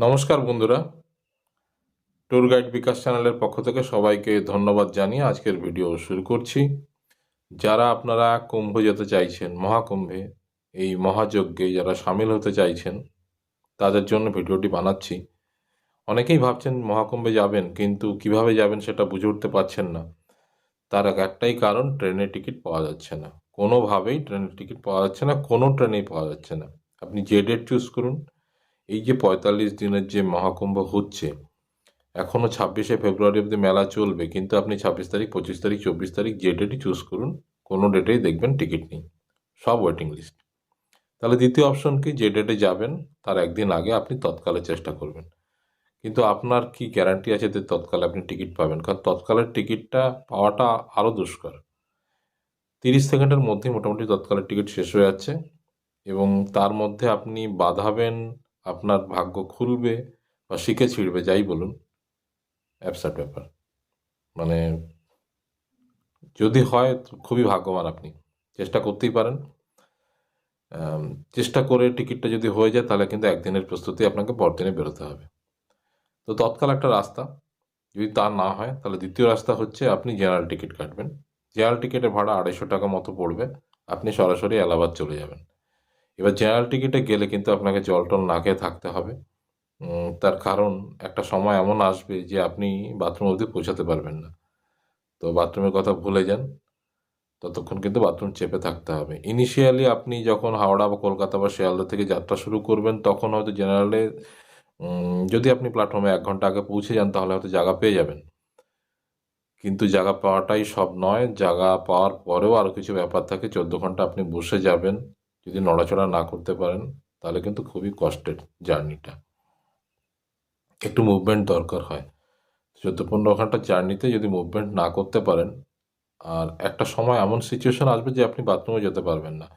নমস্কার বন্ধুরা। Tour guide বিকাশ চ্যানেলের পক্ষ থেকে সবাইকে ধন্যবাদ জানিয়ে আজকের ভিডিও শুরু করছি। যারা আপনারা কুম্ভ যেতে চাইছেন, মহাকুম্ভে, এই মহাযজ্ঞে যারা সামিল হতে চাইছেন, তাদের জন্য ভিডিওটি বানাচ্ছি। অনেকেই ভাবছেন মহাকুম্ভে যাবেন, কিন্তু কীভাবে যাবেন সেটা বুঝে উঠতে পারছেন না। তার এক- একটাই কারণ, ট্রেনের টিকিট পাওয়া যাচ্ছে না। কোনোভাবেই ট্রেনের টিকিট পাওয়া যাচ্ছে না, কোনো ট্রেনেই পাওয়া যাচ্ছে না। আপনি যে ডেট চুজ করুন এই যে পঁয়তাল্লিশ দিনের যে মহাকুম্ভ হচ্ছে এখনও ছাব্বিশে ফেব্রুয়ারি অব্দি মেলা চলবে, কিন্তু আপনি ছাব্বিশ তারিখ, পঁচিশ তারিখ, চব্বিশ তারিখ যে ডেটই চুজ করুন, কোনো ডেটেই দেখবেন টিকিট নেই, সব ওয়েটিং লিস্ট তাহলে দ্বিতীয় অপশন কি? যে ডেটে যাবেন, তার একদিন আগে আপনি তৎকালে চেষ্টা করবেন। কিন্তু আপনার কি গ্যারান্টি আছে যে তৎকালে আপনি টিকিট পাবেন? কারণ তৎকালের টিকিটটা পাওয়াটা আরও দুষ্কর। তিরিশ সেকেন্ডের মধ্যে মোটামুটি তৎকালের টিকিট শেষ হয়ে যাচ্ছে এবং তার মধ্যে আপনি বাঁধাবেন আপনার ভাগ্য খুলবে বা শিখে ছিঁড়বে, যাই বলুন, অ্যাবসার্ট ব্যাপার। মানে যদি হয় খুবই ভাগ্যবান আপনি। চেষ্টা করতেই পারেন। চেষ্টা করে টিকিটটা যদি হয়ে যায় তাহলে কিন্তু একদিনের প্রস্তুতি আপনাকে পরদিনে বেরোতে হবে। তো তৎকাল একটা রাস্তা। যদি তা না হয় তাহলে দ্বিতীয় রাস্তা হচ্ছে আপনি জেনারেল টিকিট কাটবেন। জেনারেল টিকিটের ভাড়া আড়াইশো টাকা মতো পড়বে। আপনি সরাসরি এলাহাবাদ চলে যাবেন। এবার জেনারেল টিকিটে গেলে কিন্তু আপনাকে জল টল না খেয়ে থাকতে হবে। তার কারণ একটা সময় এমন আসবে যে আপনি বাথরুম অবধি পৌঁছাতে পারবেন না। তো বাথরুমের কথা ভুলে যান। ততক্ষণ কিন্তু বাথরুম চেপে থাকতে হবে। ইনিশিয়ালি আপনি যখন হাওড়া বা কলকাতা বা শিয়ালদা থেকে যাত্রা শুরু করবেন, তখন হয়তো জেনারেলে যদি আপনি প্ল্যাটফর্মে এক ঘণ্টা আগে পৌঁছে যান, তাহলে হয়তো জায়গা পেয়ে যাবেন। কিন্তু জায়গা পাওয়াটাই সব নয়। জায়গা পাওয়ার পরেও আরও কিছু ব্যাপার থাকে। চোদ্দ ঘণ্টা আপনি বসে যাবেন। যদি নড়াচড়া না করতে পারেন, তাহলে কিন্তু খুবই কষ্টের জার্নিটা। একটু মুভমেন্ট দরকার হয়। চোদ্দ পনেরো ঘণ্টার জার্নিতে যদি মুভমেন্ট না করতে পারেন, আর একটা সময় এমন সিচুয়েশন আসবে যে আপনি বাথরুমে যেতে পারবেন না।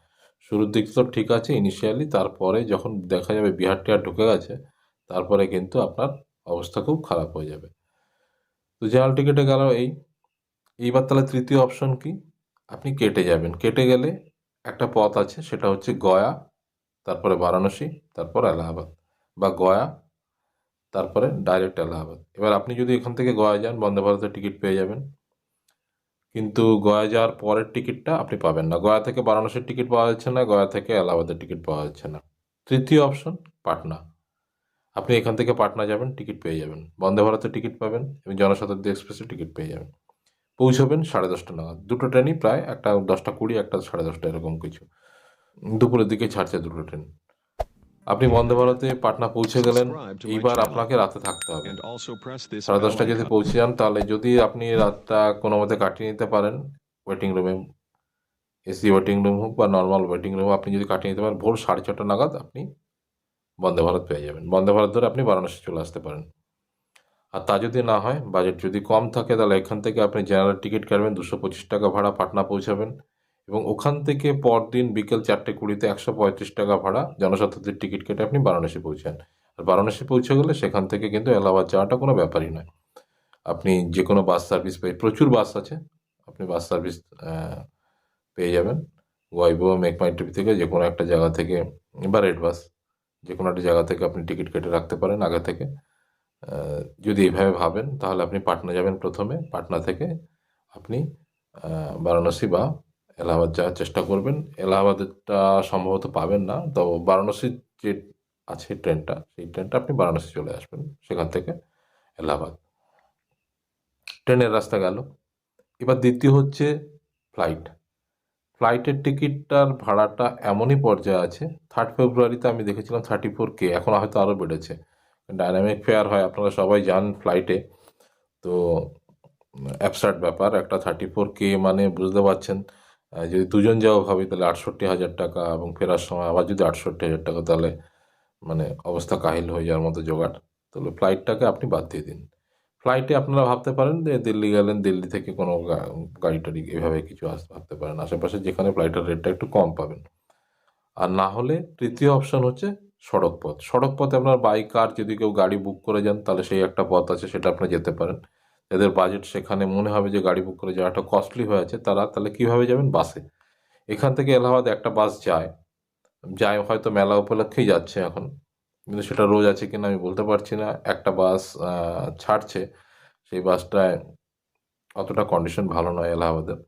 শুরুর দিকে তো ঠিক আছে ইনিশিয়ালি তারপরে যখন দেখা যাবে বিহার টিহার ঢুকে গেছে, তারপরে কিন্তু আপনার অবস্থা খুব খারাপ হয়ে যাবে। তো জেনারেল টিকিটে গেল এই। এইবার তাহলে তৃতীয় অপশন কি? আপনি কেটে যাবেন। কেটে গেলে একটা পথ আছে, সেটা হচ্ছে গয়া, তারপরে বারাণসী, তারপর এলাহাবাদ বা গয়া, তারপরে ডাইরেক্ট এলাহাবাদ। এবার আপনি যদি এখান থেকে গয়া যান, বন্দে ভারতের টিকিট পেয়ে যাবেন। কিন্তু গয়া যাওয়ার পরের টিকিটটা আপনি পাবেন না। গয়া থেকে বারাণসীর টিকিট পাওয়া যাচ্ছে না, গয়া থেকে এলাহাবাদের টিকিট পাওয়া যাচ্ছে না। তৃতীয় অপশন, পাটনা। আপনি এখান থেকে পাটনা যাবেন, টিকিট পেয়ে যাবেন। বন্দে ভারতের টিকিট পাবেন এবং জনশতাব্দী এক্সপ্রেসের টিকিট পেয়ে যাবেন। পৌঁছবেন সাড়ে দশটা নাগাদ। দুটো ট্রেনই প্রায় একটা দশটা কুড়ি একটা সাড়ে দশটা এরকম কিছু। দুপুরের দিকে ছাড়ছে দুটো ট্রেন। আপনি বন্দে ভারতে পাটনা পৌঁছে গেলেন এইবার আপনাকে রাতে থাকতে হবে। সাড়ে দশটা যদি পৌঁছে যান তাহলে যদি আপনি রাতটা কোনো মতে কাটিয়ে নিতে পারেন ওয়েটিং রুমে এসি ওয়েটিং রুম হোক বা নর্মাল ওয়েটিং রুম আপনি যদি কাটিয়ে নিতে পারেন ভোর সাড়ে ছটা নাগাদ আপনি বন্দে ভারত পেয়ে যাবেন। বন্দে ভারত ধরে আপনি বারাণসী চলে আসতে পারেন। আর তা যদি না হয়, বাজেট যদি কম থাকে, তাহলে এখান থেকে আপনি জেনারেল টিকিট কাটবেন, দুশো পঁচিশ টাকা ভাড়া পাটনা পৌঁছাবেন। এবং ওখান থেকে পরদিন বিকেল চারটে কুড়িতে একশো পঁয়ত্রিশ টাকা ভাড়া জনশতাব্দীর টিকিট কেটে আপনি বারাণসী পৌঁছান। আর বারাণসী পৌঁছে গেলে সেখান থেকে কিন্তু এলাহাবাদ যাওয়াটা কোনো ব্যাপারই নয়। আপনি যে কোনো বাস সার্ভিস পেয়ে, প্রচুর বাস আছে, আপনি বাস সার্ভিস পেয়ে যাবেন। ওয়াইবো মেকমাই টিভি থেকে যে কোনো একটা জায়গা থেকে, বা রেড বাস যে কোনো একটা জায়গা থেকে আপনি টিকিট কেটে রাখতে পারেন আগে থেকে। যদি এইভাবে ভাবেন, তাহলে আপনি পাটনা যাবেন প্রথমে। পাটনা থেকে আপনি বারাণসী বা এলাহাবাদ যাওয়ার চেষ্টা করবেন। এলাহাবাদটা সম্ভবত পাবেন না তো বারাণসীর যে আছে ট্রেনটা, সেই ট্রেনটা আপনি বারাণসী চলে আসবেন, সেখান থেকে এলাহাবাদ। ট্রেনের রাস্তা গেল। এবার দ্বিতীয় হচ্ছে ফ্লাইট। ফ্লাইটের টিকিটটার ভাড়াটা এমনই পর্যায়ে আছে থার্ড ফেব্রুয়ারিতে আমি দেখেছিলাম থার্টি ফোর কে এখন হয়তো আরও বেড়েছে। ডাইনামিক ফেয়ার হয়, আপনারা সবাই যান ফ্লাইটে তো অ্যাবসার্ট ব্যাপার, একটা থার্টি ফোর কে মানে বুঝতে পারছেন যদি দুজন যাও ভাবি, তাহলে আটষট্টি হাজার টাকা এবং ফেরার সময় আবার যদি আটষট্টি হাজার টাকা, তাহলে মানে অবস্থা কাহিল হয়ে যাওয়ার মতো জোগাড়। তাহলে ফ্লাইটটাকে আপনি বাদ দিয়ে দিন। ফ্লাইটে আপনারা ভাবতে পারেন যে দিল্লি গেলেন, দিল্লি থেকে কোনো গাড়ি টাড়ি এভাবে কিছু আসতে ভাবতে পারেন। আশেপাশে যেখানে ফ্লাইটের রেটটা একটু কম পাবেন। আর না হলে তৃতীয় অপশন হচ্ছে সড়ক পথ সড়ক পথে আপনার বাইক কার যদি কেউ গাড়ি বুক করে যান, তাহলে সেই একটা পথ আছে, সেটা আপনি যেতে পারেন। যাদের বাজেট সেখানে মনে হবে যে গাড়ি বুক করে যাওয়াটা কস্টলি হয়ে আছে, তারা তাহলে কীভাবে যাবেন? বাসে এখান থেকে এলাহাবাদ একটা বাস যায়। যায় হয়তো মেলা উপলক্ষেই যাচ্ছে এখন। কিন্তু সেটা রোজ আছে কিনা আমি বলতে পারছি না। একটা বাস ছাড়ছে। সেই বাসটায় অতটা কন্ডিশন ভালো নয় এলাহাবাদের।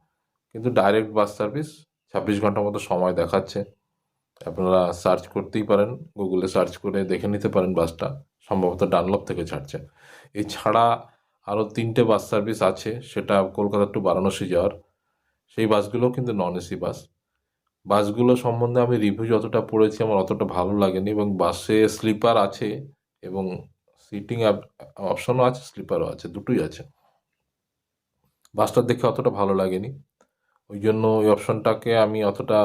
কিন্তু ডাইরেক্ট বাস সার্ভিস ছাব্বিশ ঘণ্টার মতো সময় দেখাচ্ছে। আপনারা সার্চ করতেই পারেন গুগলে সার্চ করে দেখে নিতে পারেন বাসটা সম্ভবত ডানলপ থেকে ছাড়ছে। এছাড়া আরও তিনটে বাস সার্ভিস আছে, সেটা কলকাতা টু বারাণসী যাওয়ার। সেই বাসগুলোও কিন্তু নন এসি বাস বাসগুলো সম্বন্ধে আমি রিভিউ যতটা পড়েছি, আমার অতটা ভালো লাগেনি এবং বাসে স্লিপার আছে এবং সিটিং অপশনও আছে স্লিপারও আছে, দুটোই আছে। বাসটা দেখে অতটা ভালো লাগেনি। ওই জন্য ওই অপশনটাকে আমি অতটা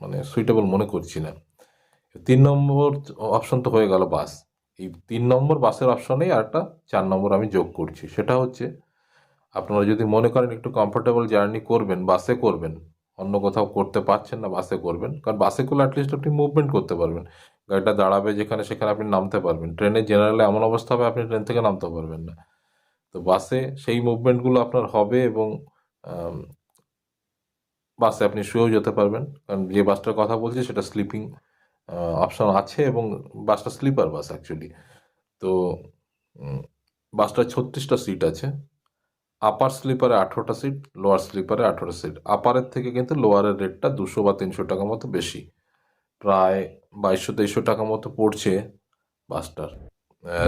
মানে সুইটেবল মনে করছি না। তিন নম্বর অপশন তো হয়ে গেল বাস এই তিন নম্বর বাসের অপশনেই আর একটা চার নম্বর আমি যোগ করছি। সেটা হচ্ছে, আপনারা যদি মনে করেন একটু কমফোর্টেবল জার্নি করবেন বাসে করবেন, অন্য কোথাও করতে পারছেন না বাসে করবেন, কারণ বাসে করলে অ্যাটলিস্ট আপনি মুভমেন্ট করতে পারবেন। গাড়িটা দাঁড়াবে যেখানে সেখানে আপনি নামতে পারবেন। ট্রেনে জেনারেলে এমন অবস্থা হবে আপনি ট্রেন থেকে নামতে পারবেন না। তো বাসে সেই মুভমেন্টগুলো আপনার হবে এবং বাসে আপনি শুয়েও যেতে পারবেন। কারণ যে বাসটার কথা বলছি, সেটা স্লিপিং অপশন আছে এবং বাসটা স্লিপার বাস অ্যাকচুয়ালি তো বাসটার ছত্রিশটা সিট আছে। আপার স্লিপারে আঠেরোটা সিট লোয়ার স্লিপারে আঠেরোটা সিট আপারের থেকে কিন্তু লোয়ারের রেটটা দুশো বা তিনশো টাকা মতো বেশি। প্রায় বাইশশো, তেইশশো টাকা মতো পড়ছে বাসটার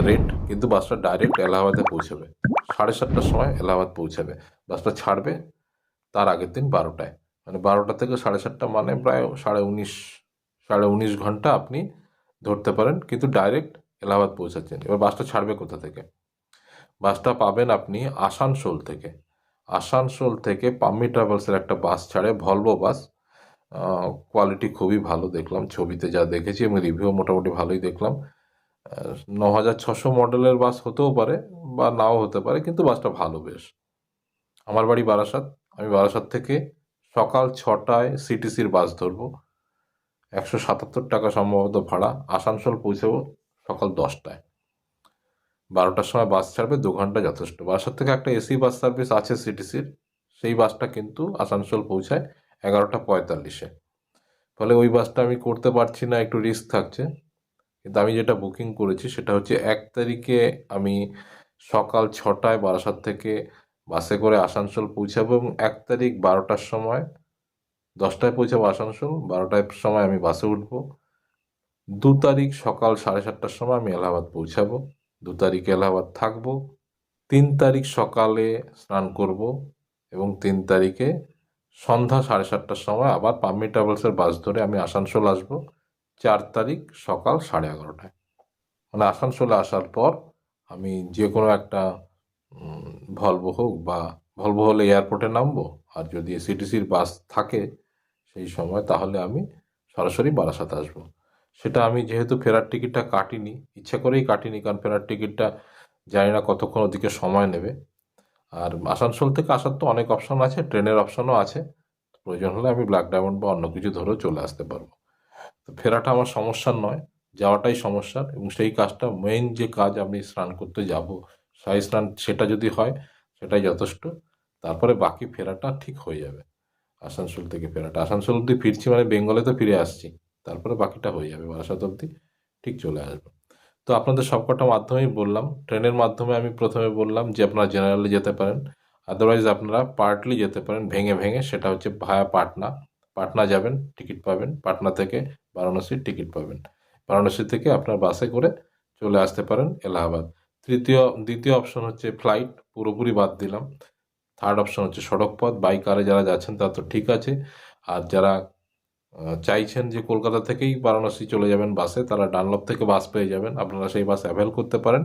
রেট কিন্তু বাসটা ডাইরেক্ট এলাহাবাদে পৌঁছাবে। সাড়ে সাতটার সময় এলাহাবাদ পৌঁছাবে। বাসটা ছাড়বে তার আগের দিন বারোটায়। মানে বারোটা থেকে সাড়ে সাতটা মানে প্রায় সাড়ে উনিশ সাড়ে উনিশ ঘণ্টা আপনি ধরতে পারেন কিন্তু ডাইরেক্ট এলাহাবাদ পৌঁছাচ্ছেন। এবার বাসটা ছাড়বে কোথা থেকে? বাসটা পাবেন আপনি আসানসোল থেকে। আসানসোল থেকে পাম্মি ট্রাভেলসের একটা বাস ছাড়ে ভলভো বাস কোয়ালিটি খুবই ভালো দেখলাম ছবিতে যা দেখেছি এবং রিভিউ মোটামুটি ভালোই দেখলাম। ন হাজার ছশো মডেলের বাস হতেও পারে বা নাও হতে পারে কিন্তু বাসটা ভালো বেশ। আমার বাড়ি বারাসাত আমি বারাসাত থেকে সকাল ছটায় সিটিসির বাস ধরবো। একশো সাতাত্তর টাকা সম্ভবত ভাড়া। আসানসোল পৌঁছাবো সকাল দশটায়। বারোটার সময় বাস ছাড়বে, দু ঘণ্টা যথেষ্ট। বাসার থেকে একটা এসি বাস সার্ভিস আছে সিটিসির। সেই বাসটা কিন্তু আসানসোল পৌঁছায় এগারোটা পঁয়তাল্লিশে। ফলে ওই বাসটা আমি করতে পারছি না, একটু রিস্ক থাকছে। কিন্তু আমি যেটা বুকিং করেছি সেটা হচ্ছে এক তারিখে আমি সকাল ছটায় বারাসাত থেকে বাসে করে আসানসোল পৌঁছাবো এবং এক তারিখ বারোটার সময়, দশটায় পৌঁছাবো আসানসোল বারোটার সময় আমি বাসে উঠবো। দু তারিখ সকাল সাড়ে সাতটার সময় আমি এলাহাবাদ পৌঁছাবো। দু তারিখ এলাহাবাদ থাকব। তিন তারিখ সকালে স্নান করব এবং তিন তারিখে সন্ধ্যা সাড়ে সাতটার সময় আবার পাম্মি ট্রাভেলসের বাস ধরে আমি আসানসোল আসব। চার তারিখ সকাল সাড়ে এগারোটায়। মানে আসানসোলে আসার পর আমি যে কোনো একটা ভলভো হোক বা ভলভো হলে এয়ারপোর্টে নামবো। আর যদি সিটিসির বাস থাকে সেই সময় তাহলে আমি সরাসরি বারাসাত আসব। সেটা আমি যেহেতু ফেরার টিকিটটা কাটিনি, ইচ্ছা করেই কাটিনি, কারণ ফেরার টিকিটটা জানি না কতক্ষণ ওদিকে সময় নেবে। আর আসানসোল থেকে আসার তো অনেক অপশন আছে, ট্রেনের অপশনও আছে। প্রয়োজন হলে আমি ব্ল্যাক ডায়মন্ড বা অন্য কিছু ধরেও চলে আসতে পারব। তো ফেরাটা আমার সমস্যার নয়, যাওয়াটাই সমস্যার। এবং সেই কাজটা মেইন যে কাজ আমি স্নান করতে যাব সাই স্নান সেটা যদি হয়, সেটাই যথেষ্ট। তারপরে বাকি ফেরাটা ঠিক হয়ে যাবে। আসানসোল থেকে ফেরাটা। আসানসোল অবধি ফিরছি মানে বেঙ্গলে তো ফিরে আসছি। তারপরে বাকিটা হয়ে যাবে। বারাসাত অবধি ঠিক চলে আসবে। তো আপনাদের সবকটা মাধ্যমেই বললাম। ট্রেনের মাধ্যমে আমি প্রথমে বললাম যে, আপনারা জেনারেলে যেতে পারেন। আদারওয়াইজ আপনারা পার্টলি যেতে পারেন। ভেঙে ভেঙে সেটা হচ্ছে ভায়া পাটনা। পাটনা যাবেন, টিকিট পাবেন। পাটনা থেকে বারাণসীর টিকিট পাবেন। বারাণসী থেকে আপনার বাসে করে চলে আসতে পারেন এলাহাবাদ। তৃতীয়, দ্বিতীয় অপশন হচ্ছে ফ্লাইট পুরোপুরি বাদ দিলাম। থার্ড অপশন হচ্ছে সড়ক পথ বাই কারে যারা যাচ্ছেন তারা তো ঠিক আছে। আর যারা চাইছেন যে কলকাতা থেকেই বারাণসী চলে যাবেন বাসে তারা ডানলপ থেকে বাস পেয়ে যাবেন। আপনারা সেই বাস অ্যাভেল করতে পারেন।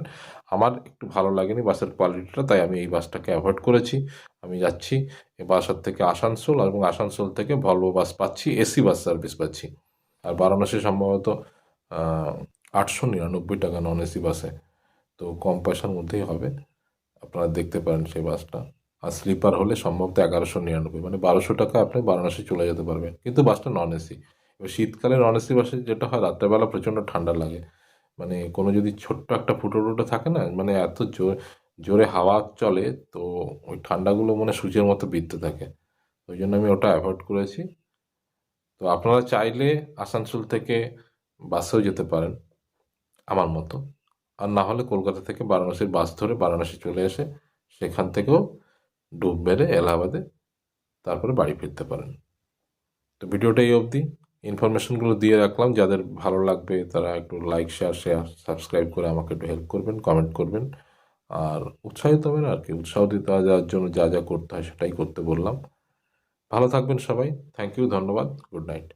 আমার একটু ভালো লাগেনি বাসের কোয়ালিটিটা তাই আমি এই বাসটাকে অ্যাভয়েড করেছি। আমি যাচ্ছি বাসার থেকে আসানসোল এবং আসানসোল থেকে ভলভো বাস পাচ্ছি এসি বাস সার্ভিস পাচ্ছি। আর বারাণসী সম্ভবত আটশো নিরানব্বই টাকা নন এসি বাসে তো কম পয়সার মধ্যেই হবে। আপনারা দেখতে পারেন সেই বাসটা। আর স্লিপার হলে সম্ভবত এগারোশো নিরানব্বই মানে বারোশো টাকা আপনি বারাণসী চলে যেতে পারবেন। কিন্তু বাসটা নন এসি এবার শীতকালে নন এসি বাসে যেটা হয়, রাত্রেবেলা প্রচণ্ড ঠান্ডা লাগে। মানে কোনো যদি ছোট্ট একটা ফুটো টুটো থাকে না মানে এত জোর, জোরে হাওয়া চলে, তো ওই ঠান্ডাগুলো মানে সূর্যের মতো বিদ্যে থাকে। ওই জন্য আমি ওটা অ্যাভয়েড করেছি। তো আপনারা চাইলে আসানসোল থেকে বাসেও যেতে পারেন, আমার মতো। আর না হলে কলকাতা থেকে বারাণসীর বাস ধরে বারাণসী চলে এসে সেখান থেকেও ডুব মেরে এলাহাবাদে তারপরে বাড়ি ফিরতে পারেন। তো ভিডিওটা এই অবধি। ইনফরমেশনগুলো দিয়ে রাখলাম। যাদের ভালো লাগবে তারা একটু লাইক, শেয়ার শেয়ার, সাবস্ক্রাইব করে আমাকে একটু হেল্প করবেন, কমেন্ট করবেন। আর উৎসাহিত হবেন আর কি। উৎসাহ দিতে যাওয়ার জন্য যা যা করতে হয় সেটাই করতে বললাম। ভালো থাকবেন সবাই। থ্যাংক ইউ ধন্যবাদ। Good night